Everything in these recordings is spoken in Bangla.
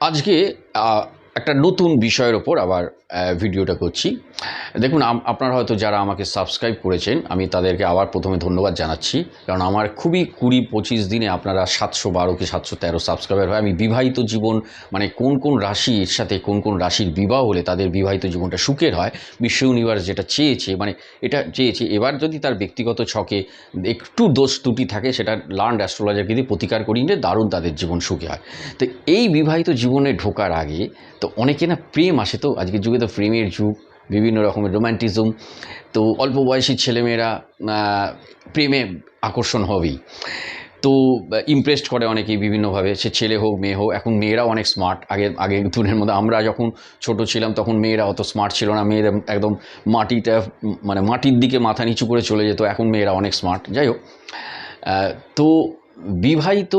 আজকে একটা নতুন বিষয়ের ওপর আবার ভিডিওটা করছি। দেখুন আপনারা হয়তো যারা আমাকে সাবস্ক্রাইব করেছেন, আমি তাদেরকে আবার প্রথমে ধন্যবাদ জানাচ্ছি। কারণ আমার খুবই কুড়ি পঁচিশ দিনে আপনারা সাতশো বারো কি সাতশো তেরো সাবস্ক্রাইবার হয়। আমি বিবাহিত জীবন মানে কোন কোন রাশির সাথে কোন কোন রাশির বিবাহ হলে তাদের বিবাহিত জীবনটা সুখের হয়, বিশ্ব ইউনিভার্স যেটা চেয়েছে মানে এটা চেয়েছে। এবার যদি তার ব্যক্তিগত ছকে একটু দোষ ত্রুটি থাকে, সেটা লার্ন অ্যাস্ট্রোলজারকে দিয়ে প্রতিকার করিয়ে দারুণ তাদের জীবন সুখী হয়। তো এই বিবাহিত জীবনে ঢোকার আগে তো অনেকে না প্রেম আসে তো। আজকের যুগে তো প্রেমের যুগ বিভিন্ন রকমের রোম্যান্টিজম তো অল্প বয়সী ছেলেমেয়েরা প্রেমে আকর্ষণ হবেই। তো ইমপ্রেসড করে অনেকেই বিভিন্নভাবে। সে ছেলে হোক মেয়ে হোক এখন মেয়েরাও অনেক স্মার্ট আগে আগে দুনের মধ্যে আমরা যখন ছোট ছিলাম তখন মেয়েরা অত স্মার্ট ছিল না। মেয়েরা একদম উম, মানে মাটির দিকে মাথা নিচু করে চলে যেত। এখন মেয়েরা অনেক স্মার্ট যাই হোক তো বিবাহিত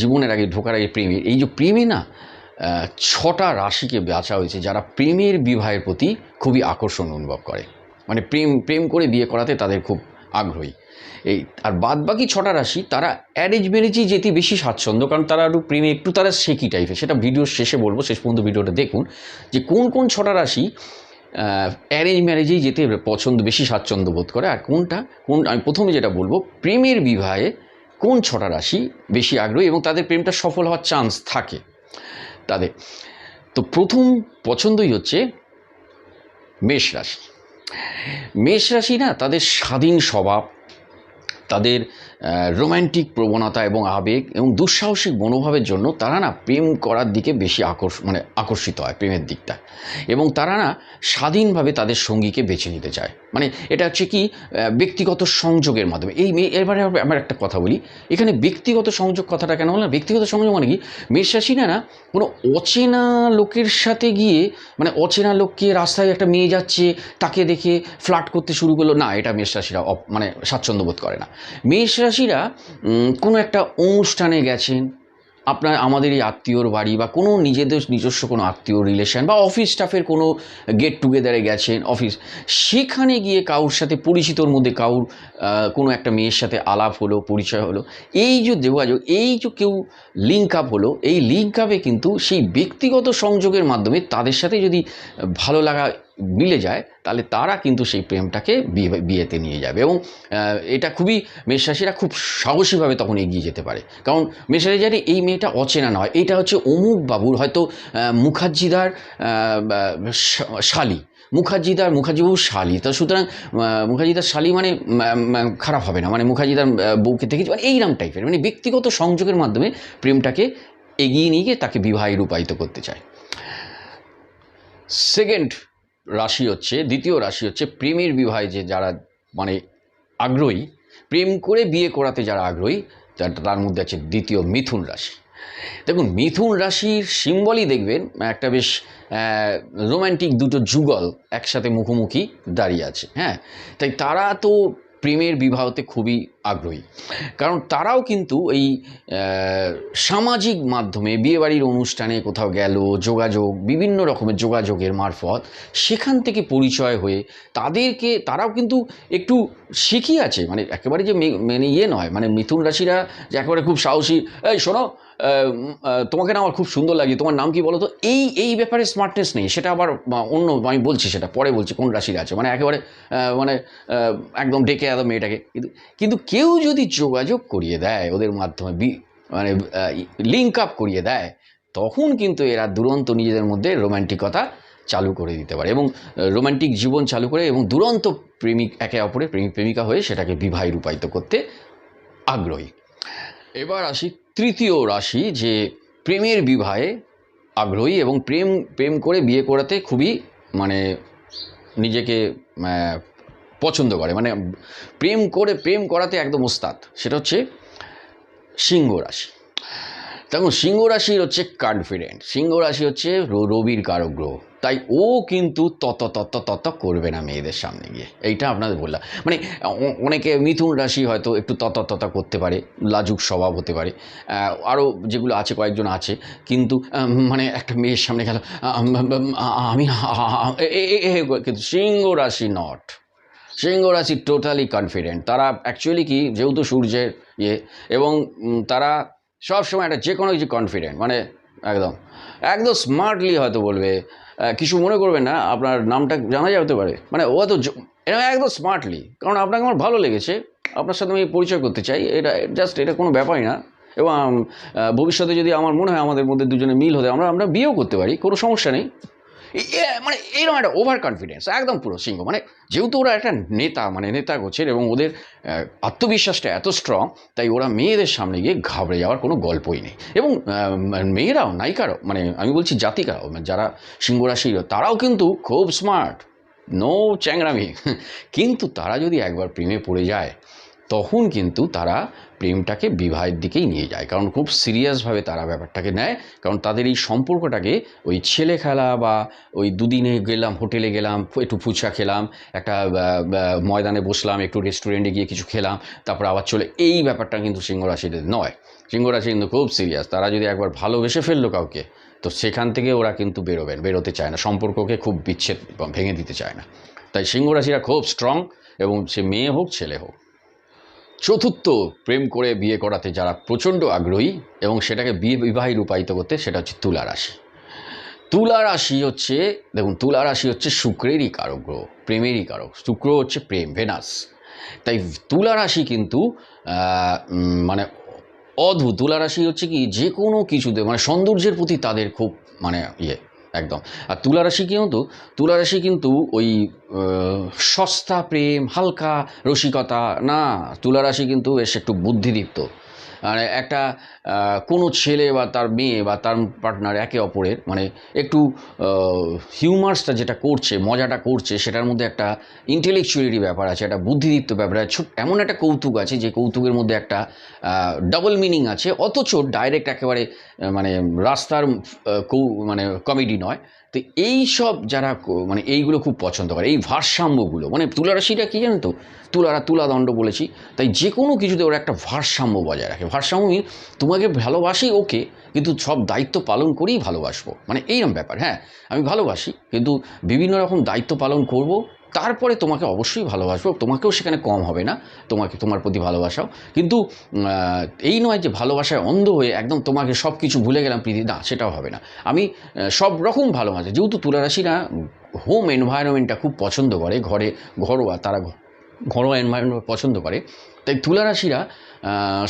জীবনের আগে ঢোকার আগে প্রেমে এই যে প্রেমে না ছটা রাশিকে বাছা হয়েছে যারা প্রেমের বিবাহের প্রতি খুবই আকর্ষণ অনুভব করে। মানে প্রেম প্রেম করে বিয়ে করাতে তাদের খুব আগ্রহী। এই, আর বাদ বাকি ছটা রাশি, তারা অ্যারেঞ্জ ম্যারেজেই যেতে বেশি স্বাচ্ছন্দ্য, কারণ তারা একটু প্রেমে, একটু তারা শেকি টাইপের সেটা ভিডিওর শেষে বলব, শেষ পর্যন্ত ভিডিওটা দেখুন, যে কোন কোন ছটা রাশি অ্যারেঞ্জ ম্যারেজেই যেতে পছন্দ, বেশি স্বাচ্ছন্দ্য বোধ করে, আর কোনটা, কোন, আমি প্রথমে যেটা বলব, প্রেমের বিবাহে কোন ছটা রাশি বেশি আগ্রহী এবং তাদের প্রেমটা সফল হওয়ার চান্স থাকে? তাদের। তো প্রথম পছন্দই হচ্ছে মেষ রাশি। মেষ রাশি না তাদের স্বাধীন স্বভাব তাদের রোম্যান্টিক প্রবণতা এবং আবেগ এবং দুঃসাহসিক মনোভাবের জন্য তারা না প্রেম করার দিকে বেশি আকর্ষ মানে আকর্ষিত হয় প্রেমের দিকটা। এবং তারা না স্বাধীনভাবে তাদের সঙ্গীকে বেছে নিতে চায়। মানে এটা হচ্ছে কি ব্যক্তিগত সংযোগের মাধ্যমে। এই মেয়ে এবারে আমার একটা কথা বলি। এখানে ব্যক্তিগত সংযোগ কথাটা কেন বললাম? ব্যক্তিগত সংযোগ মানে কি? মেষরাশি না কোনো অচেনা লোকের সাথে গিয়ে মানে অচেনা লোককে রাস্তায় একটা মেয়ে যাচ্ছে, তাকে দেখে ফ্লার্ট করতে শুরু করল। না, এটা মেষরাশিরা মানে স্বাচ্ছন্দ্য বোধ করে না। মেষরাশিরা উম, কোনো একটা অনুষ্ঠানে গেছেন আপনার আমাদের এই আত্মীয়র বাড়ি বা কোনো নিজেদের নিজস্ব কোনো আত্মীয় রিলেশন বা অফিস স্টাফের কোনো গেট টুগেদারে গেছেন অফিস সেখানে গিয়ে কাউর সাথে পরিচিতর মধ্যে কাউর কোনো একটা মেয়ের সাথে আলাপ হলো পরিচয় হলো এই যে যোগাযোগ এই যে কেউ লিঙ্ক আপ হলো এই লিঙ্ক আপে কিন্তু সেই ব্যক্তিগত সংযোগের মাধ্যমে তাদের সাথে যদি ভালো লাগা মিলে যায়, তাহলে তারা কিন্তু সেই প্রেমটাকে বিয়ে, বিয়েতে নিয়ে যাবে এবং এটা খুবই মেষরাশিরা খুব সাহসীভাবে তখন এগিয়ে যেতে পারে। কারণ মেষরাশি জানে এই মেয়েটা অচেনা নয় এটা হচ্ছে অমুক বাবুর হয়তো মুখার্জিদার শালি। মুখার্জিদার, মুখার্জিবাবুর শালি। তা সুতরাং মুখার্জিদার শালি মানে খারাপ হবে না। মানে মুখার্জিদার বউকে দেখেছি মানে এইরকম টাইপের। মানে ব্যক্তিগত সংযোগের মাধ্যমে প্রেমটাকে এগিয়ে নিয়ে গিয়ে তাকে বিবাহে রূপায়িত করতে চায়। সেকেন্ড রাশি হচ্ছে, দ্বিতীয় রাশি হচ্ছে প্রেমের বিবাহে যে যারা মানে আগ্রহী, প্রেম করে বিয়ে করাতে যারা আগ্রহী, তার- মধ্যে আছে দ্বিতীয় মিথুন রাশি। দেখুন, মিথুন রাশির সিম্বলই দেখবেন, একটা বেশ রোম্যান্টিক দুটো যুগল একসাথে মুখোমুখি দাঁড়িয়ে আছে হ্যাঁ? তাই তারা তো প্রেমের বিবাহতে খুবই আগ্রহী। কারণ তারাও কিন্তু এই সামাজিক মাধ্যমে বিয়েবাড়ির অনুষ্ঠানে কোথাও গেল, যোগাযোগ, বিভিন্ন রকমের যোগাযোগের মারফত সেখান থেকে পরিচয় হয়ে তাদেরকে, তারাও কিন্তু একটু শিখিয়ে আছে মানে একেবারে যে মানে ইয়ে নয় মানে মিথুন রাশিরা যে একেবারে খুব সাহসী, এই শোনো তোমাকে না আমার খুব সুন্দর লাগে। তোমার নাম কি বলো তো? এই এই ব্যাপারে স্মার্টনেস নেই। সেটা আবার অন্য, আমি বলছি সেটা, পরে বলছি কোন রাশির আছে। মানে একেবারে মানে একদম ডেকে একদম মেয়েটাকে। কিন্তু কিন্তু কেউ যদি যোগাযোগ করিয়ে দেয় ওদের মাধ্যমে, বি- মানে লিঙ্ক আপ করিয়ে দেয়, তখন কিন্তু এরা দুরন্ত নিজেদের মধ্যে রোম্যান্টিকতা চালু করে দিতে পারে এবং রোম্যান্টিক জীবন চালু করে এবং দুরন্ত প্রেমিক, একে অপরের প্রেমিক, প্রেমিকা হয়ে সেটাকে বিবাহে রূপায়িত করতে আগ্রহী। এবার আসি তৃতীয় রাশি যে প্রেমের বিবাহে আগ্রহী এবং প্রেম প্রেম করে বিয়ে করাতে খুবই মানে নিজেকে পছন্দ করে। মানে প্রেম করে, প্রেম করাতে একদম ওস্তাদ। সেটা হচ্ছে সিংহ রাশি। দেখুন, সিংহ রাশির হচ্ছে কনফিডেন্ট সিংহ রাশি হচ্ছে রবির কারক গ্রহ তাই ও কিন্তু তত তত তত করবে না মেয়েদের সামনে গিয়ে। এইটা আপনাদের বললাম। মানে অনেকে মিথুন রাশি হয়তো একটু তত তত করতে পারে, লাজুক স্বভাব হতে পারে। আরও যেগুলো আছে, কয়েকজন আছে, কিন্তু মানে একটা মেয়ের সামনে গেল আমি কিন্তু সিংহ রাশি নট সিংহ রাশি টোটালি কনফিডেন্ট তারা অ্যাকচুয়ালি কি, যেহেতু সূর্যের ইয়ে এবং তারা সব সময় একটা যে কোনো কিছু কনফিডেন্ট মানে একদম। একদম স্মার্টলি হয়তো বলবে। কিছু মনে করবেন না, আপনার নামটা জানা যেতে পারে। মানে ও তো একদম স্মার্টলি কারণ আপনাকে আমার ভালো লেগেছে। আপনার সাথে আমি পরিচয় করতে চাই। এটা জাস্ট এটা কোনো ব্যাপারই না। এবং ভবিষ্যতে যদি আমার মনে হয় আমাদের মধ্যে দুজনে মিল হতে, আমরা আমরা বিয়েও করতে পারি, কোনো সমস্যা নেই। মানে এরকম একটা ওভার কনফিডেন্স একদম পুরো সিংহ। মানে যেহেতু ওরা একটা নেতা মানে নেতা গোছের এবং ওদের আত্মবিশ্বাসটা এত স্ট্রং তাই ওরা মেয়েদের সামনে গিয়ে ঘাবড়ে যাওয়ার কোনো গল্পই নেই। এবং মেয়েরাও, নায়িকারাও মানে আমি বলছি জাতিকারাও মানে যারা সিংহ রাশির, তারাও কিন্তু খুব স্মার্ট নো চ্যাংরামি কিন্তু তারা যদি একবার প্রেমে পড়ে যায় তখন কিন্তু তারা প্রেমটাকে বিবাহের দিকেই নিয়ে যায়। কারণ খুব সিরিয়াসভাবে তারা ব্যাপারটাকে নেয়। কারণ তাদের এই সম্পর্কটাকে ওই ছেলে খেলা বা ওই দুদিনে গেলাম, হোটেলে গেলাম, একটু ফুচকা খেলাম, একটা ময়দানে বসলাম, একটু রেস্টুরেন্টে গিয়ে কিছু খেলাম, তারপর আবার চলে এই ব্যাপারটা কিন্তু সিংহ রাশিদের নয়। সিংহ রাশি কিন্তু খুব সিরিয়াস তারা যদি একবার ভালোবেসে ফেলল কাউকে, তো সেখান থেকে ওরা কিন্তু বেরোবেন, বেরোতে চায় না। সম্পর্ককে খুব বিচ্ছেদ ভেঙে দিতে চায় না। তাই সিংহ রাশিরা খুব স্ট্রং এবং সে মেয়ে হোক, ছেলে হোক। চতুর্থ প্রেম করে বিয়ে করাতে যারা প্রচণ্ড আগ্রহী এবং সেটাকে বিয়ে বিবাহে রূপায়িত করতে, সেটা হচ্ছে তুলা রাশি। তুলা রাশি হচ্ছে, দেখুন, তুলা রাশি হচ্ছে শুক্রেরই কারক গ্রহ, প্রেমেরই কারক। শুক্র হচ্ছে প্রেম, ভেনাস। তাই তুলা রাশি কিন্তু মানে অদ্ভুত। তুলা রাশি হচ্ছে কি, যে কোনো কিছুতে মানে সৌন্দর্যের প্রতি তাদের খুব মানে ইয়ে। একদম। আর তুলারাশি কিন্তু তুলারাশি তুলা রাশি কিন্তু ওই সস্তা প্রেম, হালকা রসিকতা, না তুলারাশি কিন্তু বেশ একটু বুদ্ধিদীপ্ত। একটা আহ, কোনো ছেলে বা তার মেয়ে বা তার পার্টনার একে অপরের মানে একটু হিউমার্সটা যেটা করছে মজাটা করছে সেটার মধ্যে একটা ইন্টেলেকচুয়ালিটি ব্যাপার আছে একটা বুদ্ধিদীপ্ত ব্যাপার আছে এমন একটা কৌতুক আছে যে কৌতুকের মধ্যে একটা ডাবল মিনিং আছে অথচ ডাইরেক্ট একেবারে মানে রাস্তার কৌ মানে কমেডি নয়। তো এই সব যারা মানে এইগুলো খুব পছন্দ করে, এই ভারসাম্যগুলো মানে তুলারাশিটা কী জানো তো? তুলারা তুলাদণ্ড বলেছি, তাই যে কোনো কিছুতে ওরা একটা ভারসাম্য বজায় রাখে। ভারসাম্য মিন তোমাকে ভালোবাসি ওকে, কিন্তু সব দায়িত্ব পালন করেই ভালোবাসবো। মানে এইরকম ব্যাপার হ্যাঁ আমি ভালোবাসি, কিন্তু বিভিন্ন রকম দায়িত্ব পালন করব তারপরে তোমাকে অবশ্যই ভালোবাসবো, তোমাকেও সেখানে কম হবে না, তোমাকে তোমার প্রতি ভালোবাসাও। কিন্তু এই নয় যে ভালোবাসায় অন্ধ হয়ে একদম তোমাকে সব কিছু ভুলে গেলাম, প্রীতি, না, সেটাও হবে না। আমি সব রকম ভালোবাসা। যেহেতু তুলারাশিরা হোম এনভায়রনমেন্টটা খুব পছন্দ করে, ঘরে ঘরোয়া, তারা ঘরোয়া এনভায়রনমেন্ট পছন্দ করে। তাই তুলারাশিরা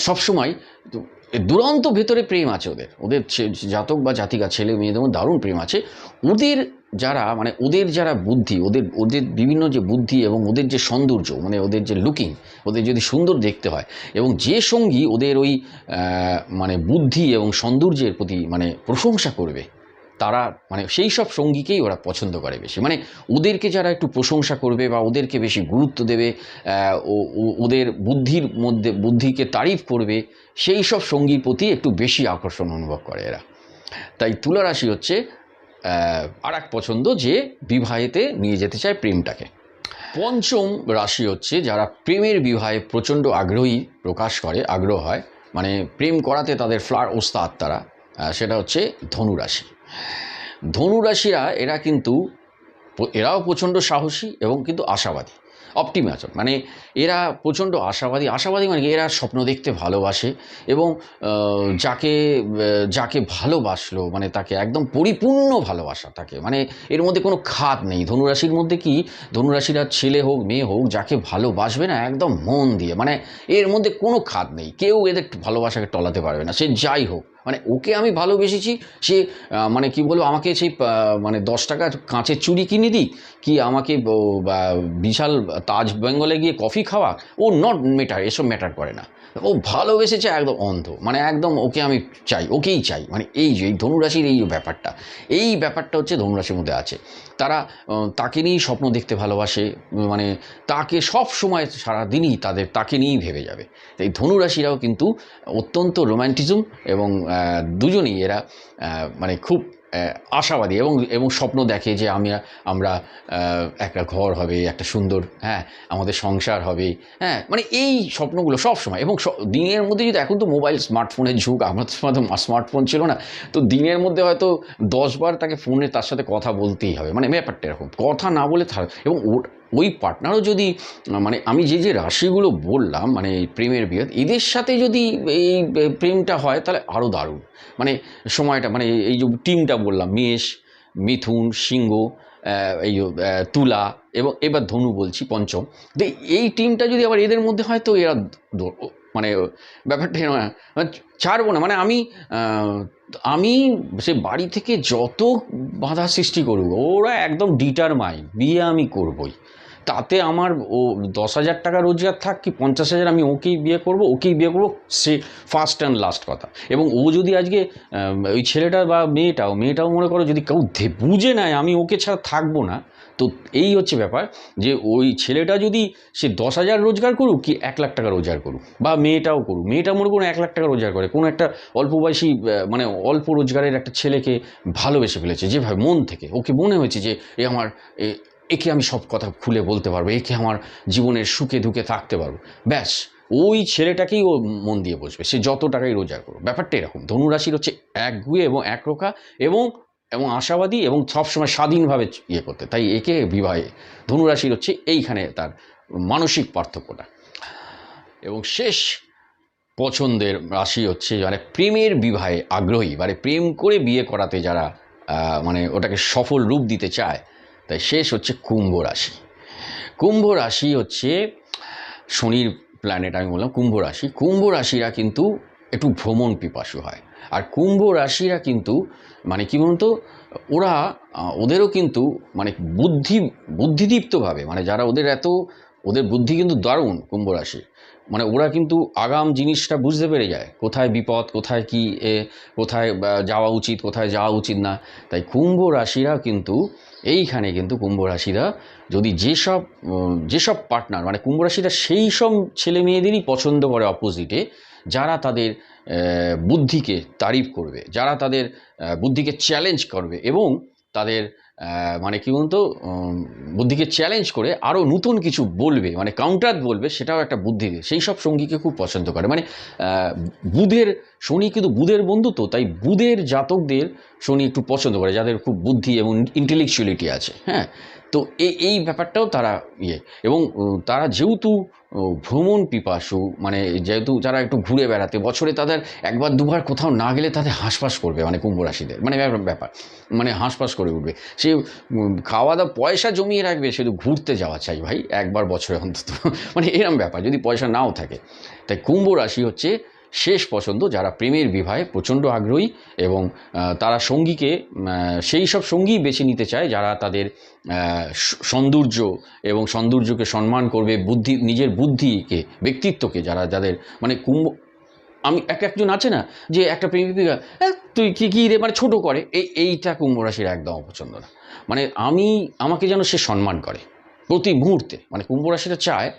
সবসময় দুরন্ত ভেতরে প্রেম আছে ওদের। ওদের জাতক বা জাতিকা, ছেলে মেয়েদের মধ্যে দারুণ প্রেম আছে। ওদের যারা মানে ওদের যারা বুদ্ধি, ওদের ওদের বিভিন্ন যে বুদ্ধি এবং ওদের যে সৌন্দর্য মানে ওদের যে লুকিং ওদের যদি সুন্দর দেখতে হয় এবং যে সঙ্গী ওদের ওই মানে বুদ্ধি এবং সৌন্দর্যের প্রতি মানে প্রশংসা করবে তারা মানে সেই সব সঙ্গীকেই ওরা পছন্দ করে বেশি। মানে ওদেরকে যারা একটু প্রশংসা করবে বা ওদেরকে বেশি গুরুত্ব দেবে ওদের বুদ্ধির মধ্যে, বুদ্ধিকে তারিফ করবে, সেই সব সঙ্গীর প্রতি একটু বেশি আকর্ষণ অনুভব করে এরা। তাই তুলা রাশি হচ্ছে আর এক পছন্দ যে বিবাহেতে নিয়ে যেতে চায় প্রেমটাকে। পঞ্চম রাশি হচ্ছে, যারা প্রেমের বিবাহে প্রচণ্ড আগ্রহী প্রকাশ করে, আগ্রহ হয় মানে প্রেম করাতে তাদের ফ্লার ওস্তাদ তারা সেটা হচ্ছে ধনুরাশি। ধনুরাশিরা এরা কিন্তু এরাও প্রচণ্ড সাহসী এবং কিন্তু আশাবাদী অপটিমাজম মানে এরা প্রচণ্ড আশাবাদী। আশাবাদী মানে এরা স্বপ্ন দেখতে ভালোবাসে এবং যাকে যাকে ভালোবাসলো মানে তাকে একদম পরিপূর্ণ ভালোবাসা তাকে মানে এর মধ্যে কোনো খাত নেই। ধনুরাশির মধ্যে কি? ধনুরাশিরা ছেলে হোক, মেয়ে হোক, যাকে ভালোবাসবে না, একদম মন দিয়ে মানে এর মধ্যে কোনো খাত নেই। কেউ এদের ভালোবাসাকে টলাতে পারবে না, সে যাই হোক। মানে ওকে আমি ভালোবেসেছি, সে মানে কি বলব, আমাকে সেই মানে দশ টাকা কাঁচের চুড়ি কিনে দিই কি আমাকে বিশাল তাজ বেঙ্গলে গিয়ে কফি খাওয়া ও নট ম্যাটার এসব ম্যাটার করে না। ও ভালোবেসেছে একদম অন্ধ। মানে একদম ওকে আমি চাই, ওকেই চাই। মানে এই যে, এই ধনুরাশির এই ব্যাপারটা এই ব্যাপারটা হচ্ছে ধনুরাশির মধ্যে আছে। তারা তাকে নিয়েই স্বপ্ন দেখতে ভালোবাসে মানে তাকে সব সময়, সারাদিনই তাদের, তাকে নিয়েই ভেবে যাবে। তাই ধনুরাশিরাও কিন্তু অত্যন্ত রোম্যান্টিজম এবং দুজনেই এরা মানে খুব আশাবাদী এবং এবং স্বপ্ন দেখে যে আমি, আমরা একটা ঘর হবে, একটা সুন্দর হ্যাঁ আমাদের সংসার হবে হ্যাঁ মানে এই স্বপ্নগুলো সব সময় এবং দিনের মধ্যে যদি এখন তো মোবাইল, স্মার্টফোনের যুগ আমাদের সময় তো স্মার্টফোন ছিল না, তো দিনের মধ্যে হয়তো দশবার তাকে ফোনে তার সাথে কথা বলতেই হবে মানে ব্যাপারটা এরকম, কথা না বলে থাক, এবং ওর ওই পার্টনারও যদি মানে আমি যে যে রাশিগুলো বললাম মানে প্রেমের বিয়ে এদের সাথে যদি এই প্রেমটা হয়, তাহলে আরও দারুণ। মানে সময়টা মানে এই যে টিমটা বললাম, মেষ, মিথুন, সিংহ এই তুলা এবং এবার ধনু বলছি, পঞ্চম। এই টিমটা যদি আবার এদের মধ্যে হয়, তো এরা মানে ব্যাপারটা এরকম, মানে ছাড়বো না। মানে আমি আমি সে বাড়ি থেকে যত বাধা সৃষ্টি করব ওরা একদম ডিটারমাইন বিয়ে আমি করবই। তাতে আমার ও দশ হাজার টাকা রোজগার থাক কি পঞ্চাশ হাজার আমি ওকেই বিয়ে করব ওকেই বিয়ে করব সে ফার্স্ট অ্যান্ড লাস্ট কথা। এবং ও যদি আজকে ওই ছেলেটা বা মেয়েটাও মেয়েটাও মনে করো যদি কেউ বুঝে নেয় আমি ওকে ছাড়া থাকব না তো এই হচ্ছে ব্যাপার যে ওই ছেলেটা যদি সে দশ হাজার রোজগার করুক কি এক লাখ টাকা রোজগার করুক বা মেয়েটাও করুক, মেয়েটা মনে করুন এক লাখ টাকা রোজগার করে। কোনো একটা অল্প বয়সী মানে অল্প রোজগারের একটা ছেলেকে ভালোবেসে ফেলেছে যেভাবে মন থেকে। ওকে মনে হয়েছে যে এ আমার একে আমি সব কথা খুলে বলতে পারব, একে আমার জীবনের সুখে দুঃখে থাকতে পারব। ব্যাস, ওই ছেলেটাকেই ও মন দিয়ে বসবে। সে যত টাকাই রোজগার করুক। ব্যাপারটা এরকম। ধনুরাশির হচ্ছে একগুয়ে এবং একরোখা এবং এবং আশাবাদী এবং সবসময় স্বাধীনভাবে ইয়ে করতে। তাই একে বিবাহে ধনুরাশির হচ্ছে এইখানে তার মানসিক পার্থক্যটা। এবং শেষ পছন্দের রাশি হচ্ছে মানে প্রেমের বিবাহে আগ্রহী মানে প্রেম করে বিয়ে করাতে যারা মানে ওটাকে সফল রূপ দিতে চায়, তাই শেষ হচ্ছে কুম্ভ রাশি। কুম্ভ রাশি হচ্ছে শনির প্ল্যানেট আমি বললাম, কুম্ভ রাশি। কুম্ভ রাশিরা কিন্তু একটু ভ্রমণ পিপাসু হয়। আর কুম্ভ রাশিরা কিন্তু মানে কি বলুন তো, ওরা ওদেরও কিন্তু মানে বুদ্ধি, বুদ্ধিদীপ্তভাবে মানে যারা ওদের এত, ওদের বুদ্ধি কিন্তু দারুণ কুম্ভ রাশি মানে ওরা কিন্তু আগাম জিনিসটা বুঝতে পেরে যায়, কোথায় বিপদ, কোথায় কি, এ, কোথায় যাওয়া উচিত, কোথায় যাওয়া উচিত না। তাই কুম্ভ রাশিরা কিন্তু, এইখানে কিন্তু কুম্ভ রাশিরা যদি যেসব যেসব পার্টনার মানে কুম্ভ রাশিরা সেই সব ছেলে মেয়েদেরই পছন্দ করে অপোজিটে যারা তাদের বুদ্ধিকে তারিফ করবে, যারা তাদের বুদ্ধিকে চ্যালেঞ্জ করবে এবং তাদের মানে কি বলুন তো বুদ্ধিকে চ্যালেঞ্জ করে আরও নতুন কিছু বলবে মানে কাউন্টার বলবে, সেটাও একটা বুদ্ধি সেই সব সঙ্গীকে খুব পছন্দ করে। মানে বুধের, শনি কিন্তু বুধের বন্ধু তো তাই বুধের জাতকদের শনি একটু পছন্দ করে, যাদের খুব বুদ্ধি এবং ইন্টেলেকচুয়ালিটি আছে হ্যাঁ? তো এই এই ব্যাপারটাও তারা ইয়ে। এবং তারা যেহেতু ভ্রমণ পিপাসু মানে যেহেতু যারা একটু ঘুরে বেড়াতে, বছরে তাদের একবার দুবার কোথাও না গেলে তাদের হাঁসফাঁস করবে মানে কুম্ভ রাশিদের। মানে ব্যাপার মানে হাঁসফাঁস করে উঠবে। সে খাওয়া দাওয়া পয়সা জমিয়ে রাখবে, শুধু ঘুরতে যাওয়া চাই ভাই, একবার বছরে অন্তত। মানে এরম ব্যাপার, যদি পয়সা নাও থাকে। তাই কুম্ভ রাশি হচ্ছে শেষ পছন্দ যারা প্রেমের বিবাহে প্রচণ্ড আগ্রহী এবং তারা সঙ্গীকে সেই সব সঙ্গী বেছে নিতে চায় যারা তাদের সৌন্দর্য এবং সৌন্দর্যকে সম্মান করবে বুদ্ধি নিজের বুদ্ধিকে ব্যক্তিত্বকে যারা যাদের মানে কুম্ভ আমি এক একজন আছে না যে একটা প্রেমিকা "এ, তুই কি কী রে মানে ছোটো করে এই এইটা কুম্ভ রাশির একদম অপছন্দ না। মানে আমি আমাকে যেন সে সম্মান করে প্রতি মুহূর্তে। মানে কুম্ভ রাশিটা চায়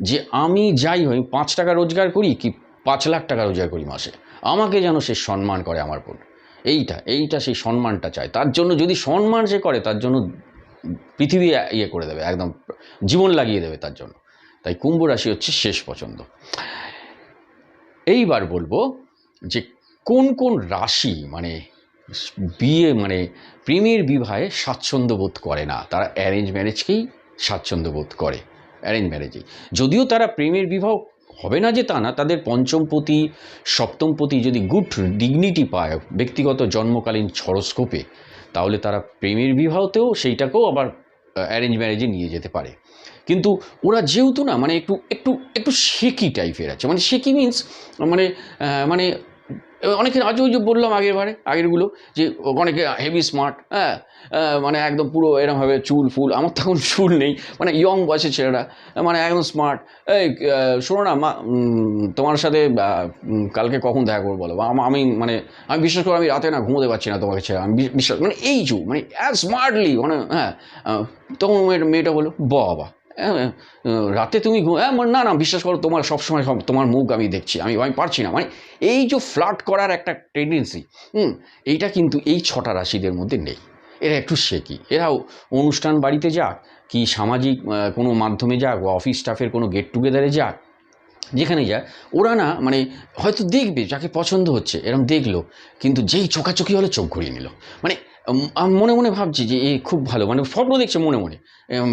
যে আমি যাই হই পাঁচ টাকা রোজগার করি কি পাঁচ লাখ টাকা রোজগার করি মাসে। আমাকে যেন সে সম্মান করে আমার বোন এইটা এইটা সেই সম্মানটা চায়। তার জন্য যদি সম্মান সে করে, তার জন্য পৃথিবী ইয়ে করে দেবে, একদম জীবন লাগিয়ে দেবে তার জন্য। তাই কুম্ভ রাশি হচ্ছে শেষ পছন্দ। এইবার বলব যে কোন কোন রাশি মানে বিয়ে মানে প্রেমের বিবাহে স্বাচ্ছন্দ্য বোধ করে না, তারা অ্যারেঞ্জ ম্যারেজকেই স্বাচ্ছন্দ্য বোধ করে। অ্যারেঞ্জ ম্যারেজেই যদিও তারা প্রেমের বিবাহ হবে না যে তা না, তাদের পঞ্চমপতি সপ্তমপতি যদি গুড ডিগনিটি পায় ব্যক্তিগত জন্মকালীন ছড়স্কোপে তাহলে তারা প্রেমের বিবাহতেও সেইটাকেও আবার অ্যারেঞ্জ ম্যারেজে নিয়ে যেতে পারে। কিন্তু ওরা যেহেতু না মানে একটু একটু একটু শেকি টাইপের আছে। মানে শেকি মিন্স মানে মানে অনেকে আজ ওই যে বললাম আগের বারে, আগেরগুলো, যে অনেকে হেভি স্মার্ট হ্যাঁ মানে একদম পুরো এরমভাবে চুল, ফুল, আমার তখন চুল নেই মানে ইয়ং বয়সের ছেলেরা মানে একদম স্মার্ট এই শোনো না, মা তোমার সাথে কালকে কখন দেখা করব বলো? আম- মানে আমি বিশ্বাস করে আমি রাতে না ঘুমোতে পারছি না তোমাকে ছেড়ে, আমি বিশ্বাস মানে এই যু মানে অ্যাজ স্মার্টলি মানে হ্যাঁ তখন মেয়েটা বলল, বাবা রাতে তুমি ঘুম হ্যাঁ মানে না না, বিশ্বাস করো, তোমার সবসময় সব, তোমার মুখ আমি দেখছি, আমি আমি পারছি না। মানে এই যে ফ্লার্ট করার একটা টেন্ডেন্সি হুম, এইটা কিন্তু এই ছটা রাশিদের মধ্যে নেই। এরা একটু শেকি এরাও অনুষ্ঠান বাড়িতে যাক, কি সামাজিক কোনো মাধ্যমে যাক, বা অফিস স্টাফের কোনো গেট টুগেদারে যাক, যেখানে যাক, ওরা না মানে হয়তো দেখবে, যাকে পছন্দ হচ্ছে এরকম দেখল, কিন্তু যেই চোখাচোখি হলে চোখ ঘুরিয়ে নিল। মানে আমি মনে মনে ভাবছি যে, এ খুব ভালো মানে স্বপ্ন দেখছে মনে মনে।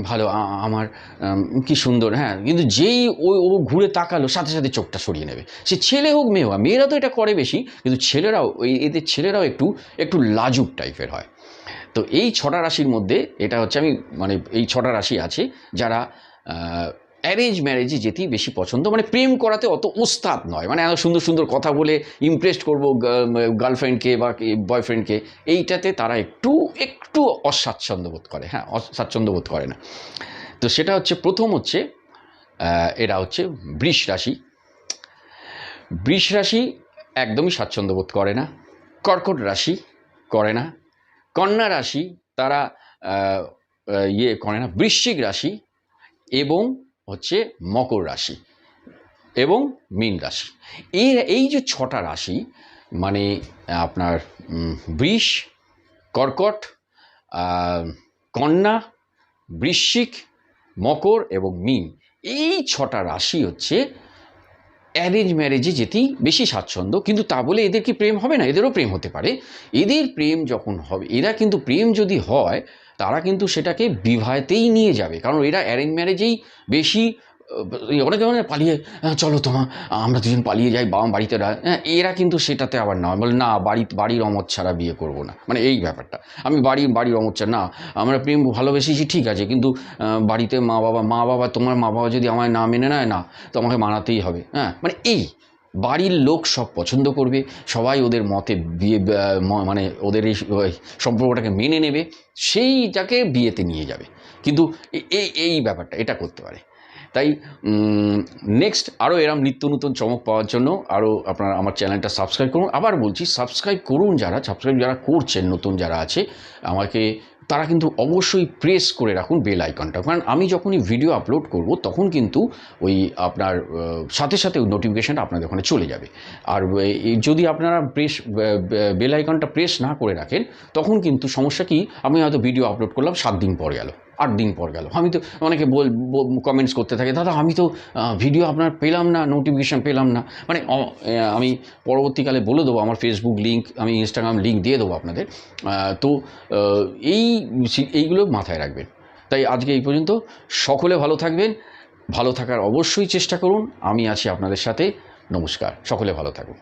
ভালো আমার কি সুন্দর হ্যাঁ কিন্তু যেই ও ও ঘুরে তাকালো, সাথে সাথে চোখটা সরিয়ে নেবে। সে ছেলে হোক, মেয়ে হোক মেয়েরা তো এটা করে বেশি, কিন্তু ছেলেরাও ওই এদের ছেলেরাও একটু একটু লাজুক টাইপের হয়। তো এই ছটা রাশির মধ্যে, এটা হচ্ছে আমি মানে এই ছটা রাশি আছে, যারা অ্যারেঞ্জ ম্যারেজে যেতেই বেশি পছন্দ মানে প্রেম করাতে অত ওস্তাদ নয়। মানে এত সুন্দর সুন্দর কথা বলে ইমপ্রেস করব গার্লফ্রেন্ডকে বা বয়ফ্রেন্ডকে এইটাতে তারা একটু একটু অস্বাচ্ছন্দ্য বোধ করে। হ্যাঁ অস্বাচ্ছন্দ্য বোধ করে না। তো সেটা হচ্ছে, প্রথম হচ্ছে এরা হচ্ছে বৃষ রাশি। বৃষ রাশি একদমই স্বাচ্ছন্দ্য বোধ করে না। কর্কট রাশি করে না। কন্যা রাশি তারা ইয়ে করে না। বৃশ্চিক রাশি এবং হচ্ছে মকর রাশি এবং মীন রাশি। এই এই যে ছটা রাশি মানে আপনার বৃষ, কর্কট কন্যা, বৃশ্চিক, মকর এবং মীন, এই ছটা রাশি হচ্ছে অ্যারেঞ্জ ম্যারেজে যেতেই বেশি স্বাচ্ছন্দ্য, কিন্তু তা বলে এদের কি প্রেম হবে না? এদেরও প্রেম হতে পারে। এদের প্রেম যখন হবে, এরা কিন্তু প্রেম যদি হয় তারা কিন্তু সেটাকে বিবাহেতেই নিয়ে যাবে। কারণ এরা অ্যারেঞ্জ ম্যারেজেই বেশি অনেকে মানে পালিয়ে "হ্যাঁ, চলো তোমা আমরা দুজন পালিয়ে যাই বাবা বাড়িতে রা-" হ্যাঁ এরা কিন্তু সেটাতে আবার না বলে না বাড়ি বাড়ির অমত ছাড়া বিয়ে করব না। মানে এই ব্যাপারটা। আমি বাড়ি বাড়ির অমত ছাড়া না আমরা প্রেম ভালোবেসেছি ঠিক আছে কিন্তু বাড়িতে মা বাবা মা বাবা তোমার মা বাবা যদি আমায় না মেনে নেয় না তো আমাকে মানাতেই হবে হ্যাঁ মানে এই বাড়ির লোক সব পছন্দ করবে, সবাই ওদের মতে বিয়ে মানে ওদের এই সম্পর্কটাকে মেনে নেবে, সেইটাকে বিয়েতে নিয়ে যাবে। কিন্তু এই এই ব্যাপারটা, এটা করতে পারে। তাই নেক্সট আরও এরম নিত্য নতুন চমক পাওয়ার জন্য আরও আপনারা আমার চ্যানেলটা সাবস্ক্রাইব করুন। আবার বলছি সাবস্ক্রাইব করুন যারা সাবস্ক্রাইব যারা করছেন, নতুন যারা আছে, আমাকে তারা কিন্তু অবশ্যই প্রেস করে রাখুন বেল আইকনটা কারণ আমি যখনই ভিডিও আপলোড করব, তখন কিন্তু ওই আপনার সাথে সাথে নোটিফিকেশানটা আপনাদের ওখানে চলে যাবে। আর যদি আপনারা প্রেস বেল আইকনটা প্রেস না করে রাখেন, তখন কিন্তু সমস্যা কি, আমি হয়তো ভিডিও আপলোড করলাম, সাত দিন পরে গেল আট দিন পর গেল। আমি তো অনেকে বল কমেন্টস করতে থাকে, দাদা, আমি তো ভিডিও আপনার পেলাম না নোটিফিকেশান পেলাম না। মানে আমি পরবর্তীকালে বলে দেবো, আমার ফেসবুক লিঙ্ক আমি ইনস্টাগ্রাম লিঙ্ক দিয়ে দেবো আপনাদের। তো এই এইগুলো মাথায় রাখবেন। তাই আজকে এই পর্যন্ত, সকলে ভালো থাকবেন। ভালো থাকার অবশ্যই চেষ্টা করুন। আমি আছি আপনাদের সাথে। নমস্কার। সকলে ভালো থাকুন।